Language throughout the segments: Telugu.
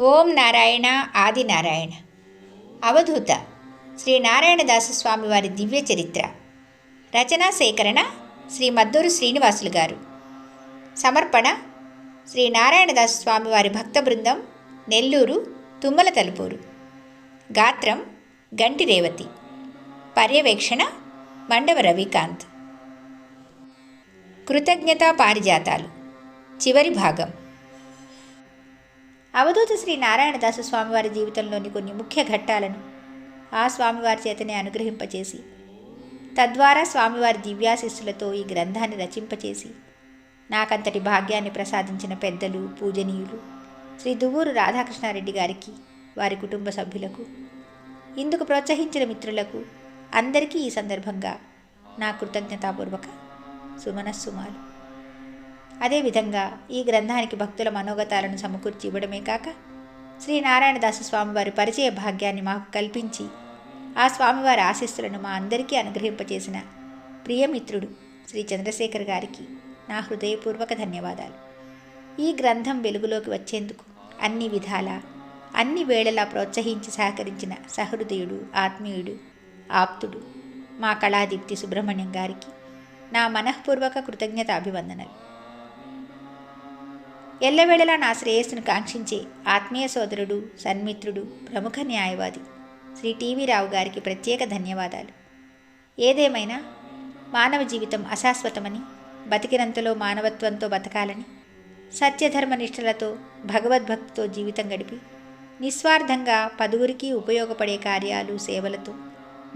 ఓం నారాయణ ఆది నారాయణ. అవధూత. శ్రీ నారాయణదాసు స్వామివారి దివ్య చరిత్ర. రచనా సేకరణ శ్రీ మద్దూరు శ్రీనివాసులు గారు. సమర్పణ శ్రీ నారాయణదాసు స్వామివారి భక్త బృందం నెల్లూరు తుమ్మల తలుపూరు. గాత్రం గంటి రేవతి. పర్యవేక్షణ మండవ రవికాంత్. కృతజ్ఞతా పారిజాతాలు. చివరి భాగం. అవధూత శ్రీ నారాయణదాసు స్వామివారి జీవితంలోని కొన్ని ముఖ్య ఘట్టాలను ఆ స్వామివారి చేతనే అనుగ్రహింపచేసి తద్వారా స్వామివారి దివ్యాశిస్సులతో ఈ గ్రంథాన్ని రచింపచేసి నాకంతటి భాగ్యాన్ని ప్రసాదించిన పెద్దలు పూజనీయులు శ్రీ దువ్వూరు రాధాకృష్ణారెడ్డి గారికి వారి కుటుంబ సభ్యులకు ఇందుకు ప్రోత్సహించిన మిత్రులకు అందరికీ ఈ సందర్భంగా నా కృతజ్ఞతాపూర్వక సుమనస్సుమాలు. అదేవిధంగా ఈ గ్రంథానికి భక్తుల మనోగతాలను సమకూర్చి ఇవ్వడమే కాక శ్రీ నారాయణదాసు స్వామివారి పరిచయ భాగ్యాన్ని మాకు కల్పించి ఆ స్వామివారి ఆశీస్సులను మా అందరికీ అనుగ్రహింపచేసిన ప్రియమిత్రుడు శ్రీ చంద్రశేఖర్ గారికి నా హృదయపూర్వక ధన్యవాదాలు. ఈ గ్రంథం వెలుగులోకి వచ్చేందుకు అన్ని విధాల అన్ని వేళలా ప్రోత్సహించి సహకరించిన సహృదయుడు ఆత్మీయుడు ఆప్తుడు మా కళాదీప్తి సుబ్రహ్మణ్యం గారికి నా మనఃపూర్వక కృతజ్ఞత అభివందనలు ఎల్లవేళలా నా శ్రేయస్సును కాంక్షించే ఆత్మీయ సోదరుడు సన్మిత్రుడు ప్రముఖ న్యాయవాది శ్రీ టీవీ రావు గారికి ప్రత్యేక ధన్యవాదాలు. ఏదేమైనా మానవ జీవితం అశాశ్వతమని బతికినంతలో మానవత్వంతో బతకాలని సత్యధర్మ నిష్ఠలతో భగవద్భక్తితో జీవితం గడిపి నిస్వార్థంగా పదుగురికి ఉపయోగపడే కార్యాలు సేవలతో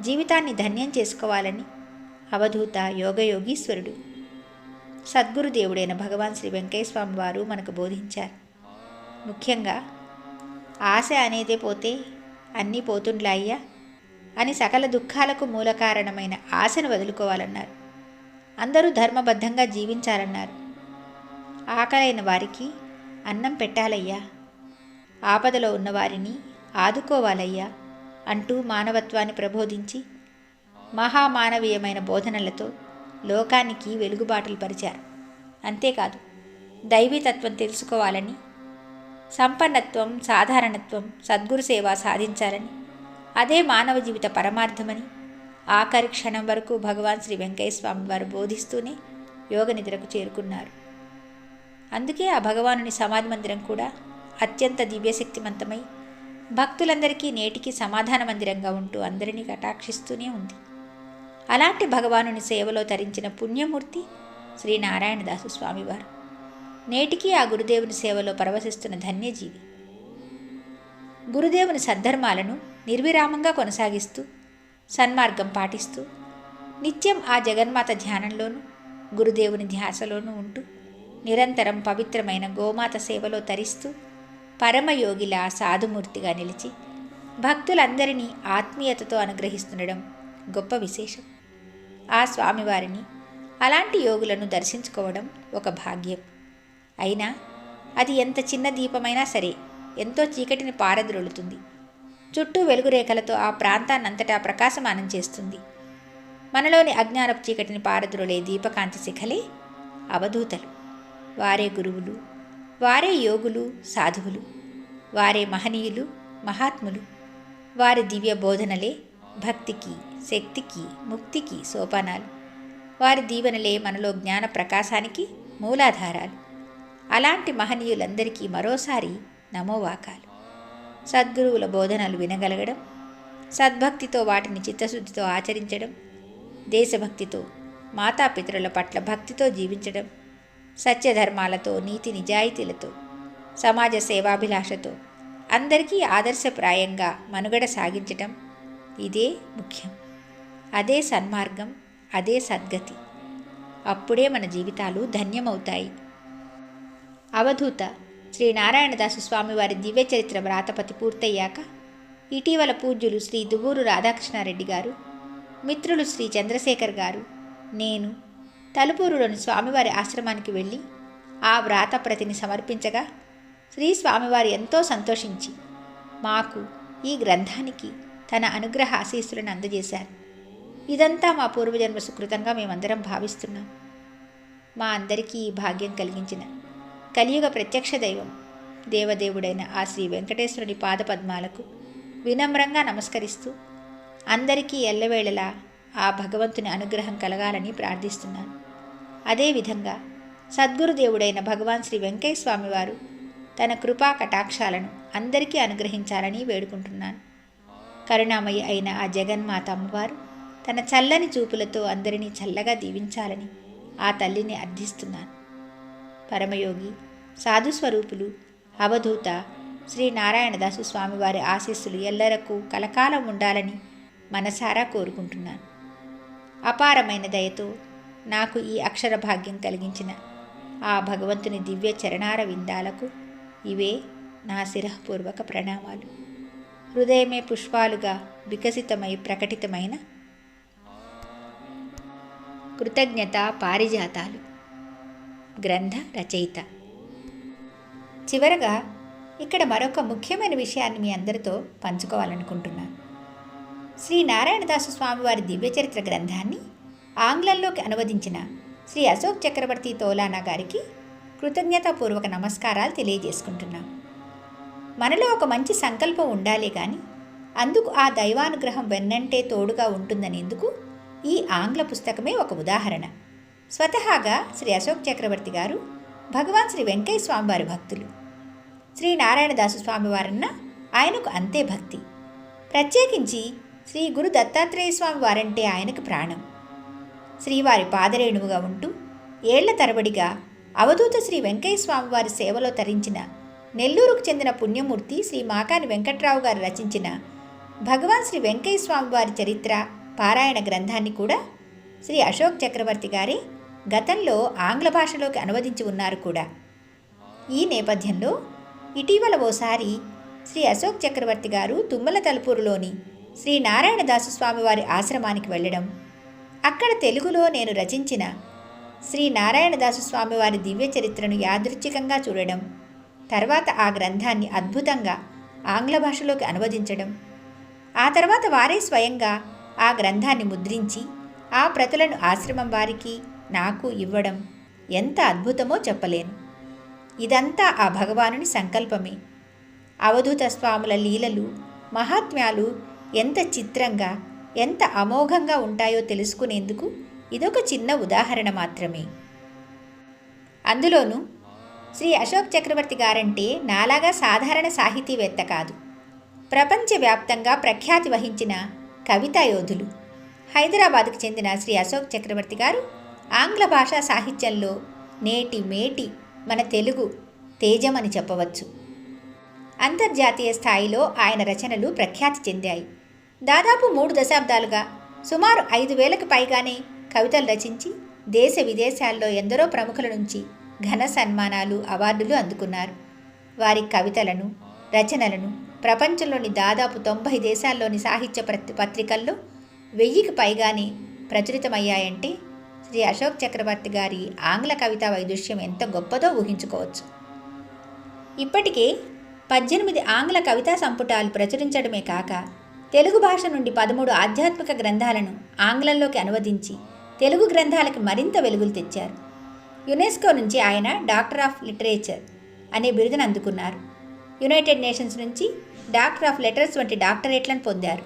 జీవితాన్ని ధన్యం చేసుకోవాలని అవధూత యోగయోగీశ్వరుడు సద్గురుదేవుడైన భగవాన్ శ్రీ వెంకయ్యస్వామి వారు మనకు బోధించారు. ముఖ్యంగా ఆశ అనేదే పోతే అన్నీ పోతుండ్లాయ్యా? అని సకల దుఃఖాలకు మూల కారణమైన ఆశను వదులుకోవాలన్నారు. అందరూ ధర్మబద్ధంగా జీవించాలన్నారు. ఆకలైన వారికి అన్నం పెట్టాలయ్యా? ఆపదలో ఉన్నవారిని ఆదుకోవాలయ్యా? అంటూ మానవత్వాన్ని ప్రబోధించి మహామానవీయమైన బోధనలతో లోకానికి వెలుగుబాటలు పరిచారు. అంతేకాదు దైవీతత్వం తెలుసుకోవాలని సంపన్నత్వం సాధారణత్వం సద్గురు సేవ సాధించాలని అదే మానవ జీవిత పరమార్థమని ఆఖరి క్షణం వరకు భగవాన్ శ్రీ వెంకయ్య స్వామి వారు బోధిస్తూనే యోగ నిద్రకు చేరుకున్నారు. అందుకే ఆ భగవానుని సమాధి మందిరం కూడా అత్యంత దివ్యశక్తిమంతమై భక్తులందరికీ నేటికి సమాధాన మందిరంగా ఉంటూ అందరినీ కటాక్షిస్తూనే ఉంది. అలాంటి భగవానుని సేవలో తరించిన పుణ్యమూర్తి శ్రీ నారాయణదాసు స్వామివారు. నేటికి ఆ గురుదేవుని సేవలో పరవశిస్తున్న ధన్యజీవి. గురుదేవుని సద్ధర్మాలను నిర్విరామంగా కొనసాగిస్తూ సన్మార్గం పాటిస్తూ నిత్యం ఆ జగన్మాత ధ్యానంలోనూ గురుదేవుని ధ్యాసలోనూ ఉంటూ నిరంతరం పవిత్రమైన గోమాత సేవలో తరిస్తూ పరమయోగిలా సాధుమూర్తిగా నిలిచి భక్తులందరినీ ఆత్మీయతతో అనుగ్రహిస్తుండడం గొప్ప విశేషం. ఆ స్వామివారిని అలాంటి యోగులను దర్శించుకోవడం ఒక భాగ్యం. అయినా అది ఎంత చిన్న దీపమైనా సరే ఎంతో చీకటిని పారద్రోలుతుంది. చుట్టూ వెలుగురేఖలతో ఆ ప్రాంతాన్నంతటా ప్రకాశమానం చేస్తుంది. మనలోని అజ్ఞానపు చీకటిని పారద్రోలే దీపకాంతి శిఖలే అవధూతలు. వారే గురువులు వారే యోగులు సాధువులు వారే మహనీయులు మహాత్ములు వారి దివ్య బోధనలే భక్తికి శక్తికి ముక్తికి సోపానాలు. వారి దీవెనలే మనలో జ్ఞాన ప్రకాశానికి మూలాధారాలు. అలాంటి మహనీయులందరికీ మరోసారి నమోవాకాలు. సద్గురువుల బోధనలు వినగలగడం సద్భక్తితో వాటిని చిత్తశుద్ధితో ఆచరించడం దేశభక్తితో మాతాపితరుల పట్ల భక్తితో జీవించడం సత్యధర్మాలతో నీతి నిజాయితీలతో సమాజ సేవాభిలాషతో అందరికీ ఆదర్శప్రాయంగా మనుగడ సాగించటం ఇదే ముఖ్యం. అదే సన్మార్గం అదే సద్గతి. అప్పుడే మన జీవితాలు ధన్యమవుతాయి. అవధూత శ్రీ నారాయణదాసు స్వామివారి దివ్య చరిత్ర వ్రాతపతి పూర్తయ్యాక ఇటీవల పూజ్యులు శ్రీ దువ్వూరు రాధాకృష్ణారెడ్డి గారు మిత్రులు శ్రీ చంద్రశేఖర్ గారు నేను తలుపూరులోని స్వామివారి ఆశ్రమానికి వెళ్ళి ఆ వ్రాతప్రతిని సమర్పించగా శ్రీ స్వామివారు ఎంతో సంతోషించి మాకు ఈ గ్రంథానికి తన అనుగ్రహ ఆశీస్సులను అందజేశారు. ఇదంతా మా పూర్వజన్మ సుకృతంగా మేమందరం భావిస్తున్నాం. మా అందరికీ ఈ భాగ్యం కలిగించిన కలియుగ ప్రత్యక్ష దైవం దేవదేవుడైన ఆ శ్రీ వెంకటేశ్వరుడి పాదపద్మాలకు వినమ్రంగా నమస్కరిస్తూ అందరికీ ఎల్లవేళలా ఆ భగవంతుని అనుగ్రహం కలగాలని ప్రార్థిస్తున్నాను. అదేవిధంగా సద్గురుదేవుడైన భగవాన్ శ్రీ వెంకయ్య తన కృపా కటాక్షాలను అందరికీ అనుగ్రహించాలని వేడుకుంటున్నాను. కరుణామయి అయిన ఆ జగన్మాత అమ్మవారు తన చల్లని చూపులతో అందరినీ చల్లగా దీవించాలని ఆ తల్లిని అర్థిస్తున్నాను. పరమయోగి సాధుస్వరూపులు అవధూత శ్రీ నారాయణదాసు స్వామివారి ఆశీస్సులు ఎల్లరకు కలకాలం ఉండాలని మనసారా కోరుకుంటున్నాను. అపారమైన దయతో నాకు ఈ అక్షర భాగ్యం కలిగించిన ఆ భగవంతుని దివ్య చరణార విందాలకు ఇవే నా శిరఃపూర్వక ప్రణామాలు. హృదయమే పుష్పాలుగా వికసితమై ప్రకటితమైన కృతజ్ఞత పారిజాతాలు. గ్రంథ రచయిత. చివరగా ఇక్కడ మరొక ముఖ్యమైన విషయాన్ని మీ అందరితో పంచుకోవాలనుకుంటున్నాను. శ్రీ నారాయణదాసు స్వామివారి దివ్యచరిత్ర గ్రంథాన్ని ఆంగ్లంలోకి అనువదించిన శ్రీ అశోక్ చక్రవర్తి తోలానా గారికి కృతజ్ఞతాపూర్వక నమస్కారాలు తెలియజేసుకుంటున్నాం మనలో ఒక మంచి సంకల్పం ఉండాలి కానీ అందుకు ఆ దైవానుగ్రహం వెన్నంటే తోడుగా ఉంటుందనేందుకు ఈ ఆంగ్ల పుస్తకమే ఒక ఉదాహరణ. స్వతహాగా శ్రీ అశోక్ చక్రవర్తి గారు భగవాన్ శ్రీ వెంకయ్య స్వామివారి భక్తులు. శ్రీ నారాయణదాసు స్వామివారన్న ఆయనకు అంతే భక్తి. ప్రత్యేకించి శ్రీ గురు దత్తాత్రేయ స్వామి వారంటే ఆయనకు ప్రాణం. శ్రీవారి పాదరేణువుగా ఉంటూ ఏళ్ళ తరబడిగా అవధూత శ్రీ వెంకయ్య స్వామివారి సేవలో తరించిన నెల్లూరుకు చెందిన పుణ్యమూర్తి శ్రీ మాకాని వెంకట్రావు గారు రచించిన భగవాన్ శ్రీ వెంకయ్య స్వామివారి చరిత్ర పారాయణ గ్రంథాన్ని కూడా శ్రీ అశోక్ చక్రవర్తి గారి గతంలో ఆంగ్ల భాషలోకి అనువదించి ఉన్నారు కూడా. ఈ నేపథ్యంలో ఇటీవల ఓసారి శ్రీ అశోక్ చక్రవర్తి గారు తుమ్మల తలుపూరులోని శ్రీ నారాయణదాసు స్వామివారి ఆశ్రమానికి వెళ్ళడం అక్కడ తెలుగులో నేను రచించిన శ్రీ నారాయణదాసు స్వామివారి దివ్య చరిత్రను యాదృచ్ఛికంగా చూడడం తర్వాత ఆ గ్రంథాన్ని అద్భుతంగా ఆంగ్ల భాషలోకి అనువదించడం ఆ తర్వాత వారే స్వయంగా ఆ గ్రంథాన్ని ముద్రించి ఆ ప్రతులను ఆశ్రమం వారికి నాకు ఇవ్వడం ఎంత అద్భుతమో చెప్పలేను. ఇదంతా ఆ భగవానుని సంకల్పమే. అవధూత స్వాముల లీలలు మహాత్మ్యాలు ఎంత చిత్రంగా ఎంత అమోఘంగా ఉంటాయో తెలుసుకునేందుకు ఇదొక చిన్న ఉదాహరణ మాత్రమే. అందులోనూ శ్రీ అశోక్ చక్రవర్తి గారంటే నాలాగా సాధారణ సాహితీవేత్త కాదు. ప్రపంచవ్యాప్తంగా ప్రఖ్యాతి వహించిన కవితా యోధులు హైదరాబాద్కు చెందిన శ్రీ అశోక్ చక్రవర్తి గారు ఆంగ్ల భాషా సాహిత్యంలో నేటి మేటి మన తెలుగు తేజమని చెప్పవచ్చు. అంతర్జాతీయ స్థాయిలో ఆయన రచనలు ప్రఖ్యాతి చెందాయి. దాదాపు మూడు దశాబ్దాలుగా సుమారు ఐదు వేలకు పైగానే కవితలు రచించి దేశ విదేశాల్లో ఎందరో ప్రముఖుల నుంచి ఘన సన్మానాలు అవార్డులు అందుకున్నారు. వారి కవితలను రచనలను ప్రపంచంలోని దాదాపు తొంభై దేశాల్లోని సాహిత్య ప్రతి పత్రికల్లో వెయ్యికి పైగానే ప్రచురితమయ్యాయంటే శ్రీ అశోక్ చక్రవర్తి గారి ఆంగ్ల కవితా వైదుష్యం ఎంత గొప్పదో ఊహించుకోవచ్చు. ఇప్పటికే పద్దెనిమిది ఆంగ్ల కవితా సంపుటాలు ప్రచురించడమే కాక తెలుగు భాష నుండి పదమూడు ఆధ్యాత్మిక గ్రంథాలను ఆంగ్లంలోకి అనువదించి తెలుగు గ్రంథాలకు మరింత వెలుగులు తెచ్చారు. యునెస్కో నుంచి ఆయన డాక్టర్ ఆఫ్ లిటరేచర్ అనే బిరుదును అందుకున్నారు. యునైటెడ్ నేషన్స్ నుంచి డాక్టర్ ఆఫ్ లెటర్స్ వంటి డాక్టరేట్లను పొందారు.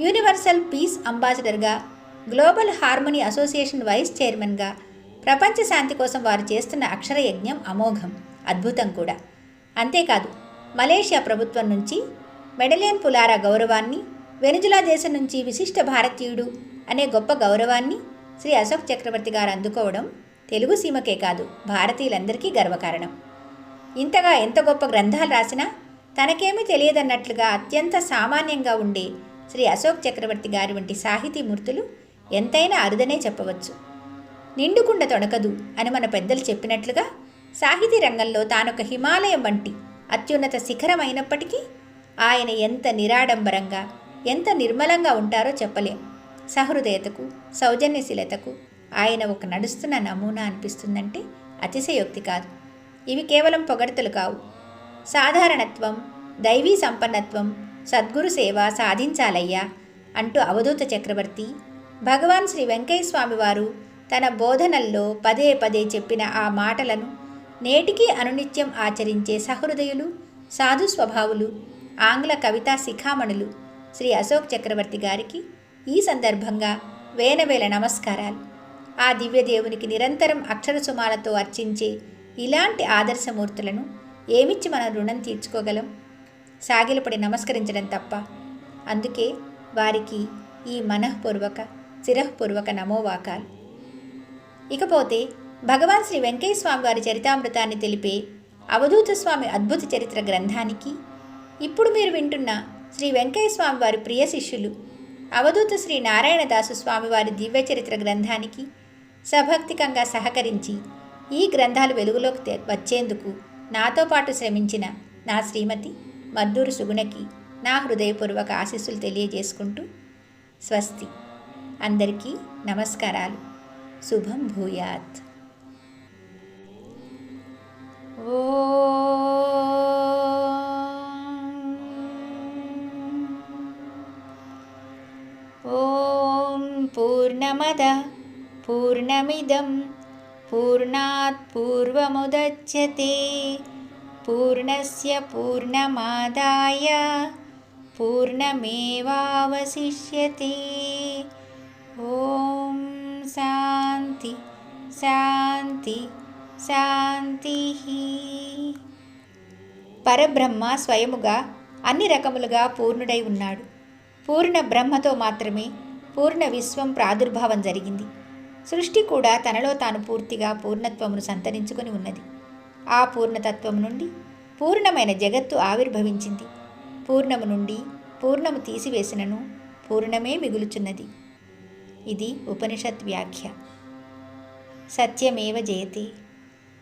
యూనివర్సల్ పీస్ అంబాసిడర్గా గ్లోబల్ హార్మోనీ అసోసియేషన్ వైస్ చైర్మన్గా ప్రపంచ శాంతి కోసం వారు చేస్తున్న అక్షర యజ్ఞం అమోఘం అద్భుతం కూడా. అంతేకాదు మలేషియా ప్రభుత్వం నుంచి మెడలియన్ పులారా గౌరవాన్ని వెనుజులా దేశం నుంచి విశిష్ట భారతీయుడు అనే గొప్ప గౌరవాన్ని శ్రీ అశోక్ చక్రవర్తి గారు అందుకోవడం తెలుగు సీమకే కాదు భారతీయులందరికీ గర్వకారణం. ఇంతగా ఎంత గొప్ప గ్రంథాలు రాసినా తనకేమీ తెలియదన్నట్లుగా అత్యంత సామాన్యంగా ఉండే శ్రీ అశోక్ చక్రవర్తి గారి వంటి సాహితీమూర్తులు ఎంతైనా అరుదనే చెప్పవచ్చు. నిండుకుండ తొడకదు అని మన పెద్దలు చెప్పినట్లుగా సాహితీ రంగంలో తానొక హిమాలయం వంటి అత్యున్నత శిఖరం అయినప్పటికీ ఆయన ఎంత నిరాడంబరంగా ఎంత నిర్మలంగా ఉంటారో చెప్పలేం. సహృదయతకు సౌజన్యశీలతకు ఆయన ఒక నడుస్తున్న నమూనా అనిపిస్తుందంటే అతిశయోక్తి కాదు. ఇవి కేవలం పొగడతలు కావు. సాధారణత్వం దైవీ సంపన్నత్వం సద్గురు సేవ సాధించాలయ్యా అంటూ అవధూత చక్రవర్తి భగవాన్ శ్రీ వెంకయ్యస్వామి వారు తన బోధనల్లో పదే పదే చెప్పిన ఆ మాటలను నేటికీ అనునిత్యం ఆచరించే సహృదయులు సాధు స్వభావులు ఆంగ్ల కవితా శిఖామణులు శ్రీ అశోక్ చక్రవర్తి గారికి ఈ సందర్భంగా వేనవేల నమస్కారాలు. ఆ దివ్యదేవునికి నిరంతరం అక్షరసుమాలతో అర్చించే ఇలాంటి ఆదర్శమూర్తులను ఏమిచ్చి మనం రుణం తీర్చుకోగలం? సాగిలపడి నమస్కరించడం తప్ప. అందుకే వారికి ఈ మనఃపూర్వక శిరఃపూర్వక నమోవాకాలు ఇకపోతే భగవాన్ శ్రీ వెంకయ్య స్వామి వారి చరితామృతాన్ని తెలిపే అవధూత స్వామి అద్భుత చరిత్ర గ్రంథానికి ఇప్పుడు మీరు వింటున్న శ్రీ వెంకయ్య స్వామి వారి ప్రియ శిష్యులు అవధూత శ్రీ నారాయణదాసు స్వామి వారి దివ్య చరిత్ర గ్రంథానికి సభక్తికంగా సహకరించి ఈ గ్రంథాలు వెలుగులోకి తె- వచ్చేందుకు నాతో పాటు శ్రమించిన నా శ్రీమతి మద్దూరు సుగుణకి నా హృదయపూర్వక ఆశీస్సులు తెలియజేసుకుంటూ స్వస్తి. అందరికీ నమస్కారాలు. శుభం భూయాత్. ఓ. ఓం పూర్ణమద పూర్ణమిదం. पूर्णात् पूर्वमुदच्यते पूर्णस्य पूर्णमादाय पूर्णमेवावशिष्यते ॐ शान्ति శాంతి శాంతి పరబ్రహ్మ స్వయముగా అన్ని రకములుగా పూర్ణుడై ఉన్నాడు పూర్ణ బ్రహ్మతో మాత్రమే పూర్ణ విశ్వం ప్రాదుర్భావం జరిగింది సృష్టి కూడా తనలో తాను పూర్తిగా పూర్ణత్వమును సంతరించుకొని ఉన్నది. ఆ పూర్ణతత్వము నుండి పూర్ణమైన జగత్తు ఆవిర్భవించింది. పూర్ణము నుండి పూర్ణము తీసివేసినను పూర్ణమే మిగులుచున్నది. ఇది ఉపనిషత్ వ్యాఖ్య. సత్యమేవ జయతే.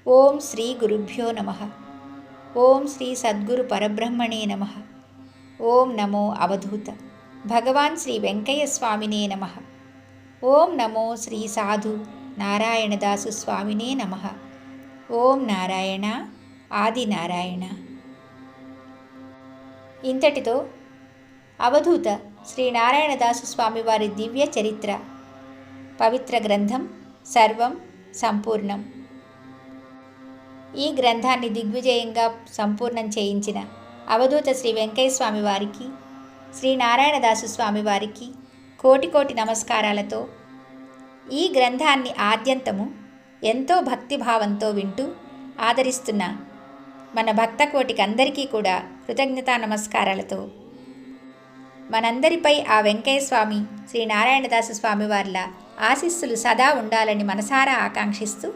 ఓం శ్రీ గురుభ్యో నమ. ఓం శ్రీ సద్గురు పరబ్రహ్మణే నమ. ఓం నమో అవధూత. భగవాన్ శ్రీ వెంకయ్య స్వామినే నమః. ఓం నమో శ్రీ సాధు నారాయణదాసు స్వామినే నమ. ఓం నారాయణ ఆది నారాయణ. ఇంతటితో అవధూత శ్రీ నారాయణదాసు స్వామివారి దివ్య చరిత్ర పవిత్ర గ్రంథం సర్వం సంపూర్ణం. ఈ గ్రంథాన్ని దిగ్విజయంగా సంపూర్ణం చేయించిన అవధూత శ్రీ వెంకయ్య స్వామి వారికి శ్రీ నారాయణదాసు స్వామి వారికి కోటి కోటి నమస్కారాలతో ఈ గ్రంథాన్ని ఆద్యంతము ఎంతో భక్తిభావంతో వింటూ ఆదరిస్తున్న మన భక్త కోటికి అందరికీ కూడా కృతజ్ఞతా నమస్కారాలతో మనందరిపై ఆ వెంకయ్య స్వామి శ్రీ నారాయణదాసు స్వామి వార్ల ఆశీస్సులు సదా ఉండాలని మనసారా ఆకాంక్షిస్తూ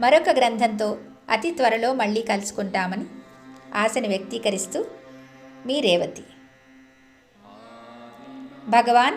మరొక గ్రంథంతో అతి త్వరలో మళ్ళీ కలుసుకుంటామని ఆశను వ్యక్తీకరిస్తూ మీ రేవతి. భగవాన్